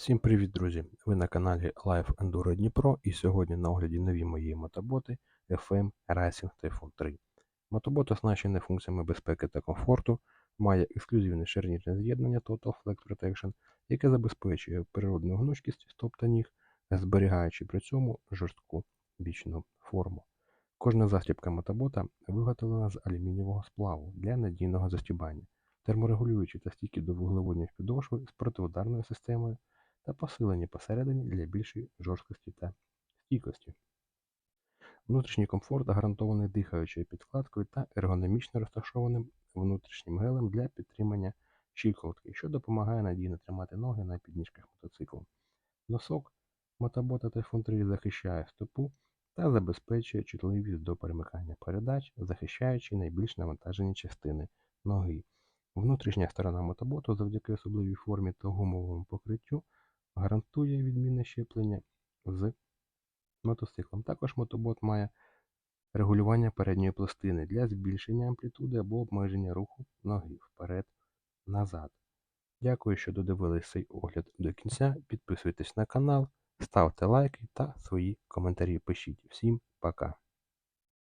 Всім привіт, друзі! Ви на каналі Life Enduro Дніпро і сьогодні на огляді нові мої мотоботи FM Racing Typhoon 3. Мотобот оснащений функціями безпеки та комфорту, має ексклюзивне ширнічне з'єднання Total Flex Protection, яке забезпечує природну гнучкість стоп та ніг, зберігаючи при цьому жорстку бічну форму. Кожна застібка мотобота виготовлена з алюмінієвого сплаву для надійного застібання, терморегулюючі та стійкі до вуглеводніх підошви з протиударною системою та посилені посередині для більшої жорсткості та стійкості. Внутрішній комфорт гарантований дихаючою підкладкою та ергономічно розташованим внутрішнім гелем для підтримання щиколотки, що допомагає надійно тримати ноги на підніжках мотоциклу. Носок мотобота Typhoon 3 захищає стопу та забезпечує чутливість до перемикання передач, захищаючи найбільш навантажені частини ноги. Внутрішня сторона мотоботу завдяки особливій формі та гумовому покриттю гарантує відмінне щеплення з мотоциклом. Також мотобот має регулювання передньої пластини для збільшення амплітуди або обмеження руху ноги вперед-назад. Дякую, що додивились цей огляд до кінця. Підписуйтесь на канал, ставте лайки та свої коментарі пишіть. Всім пока!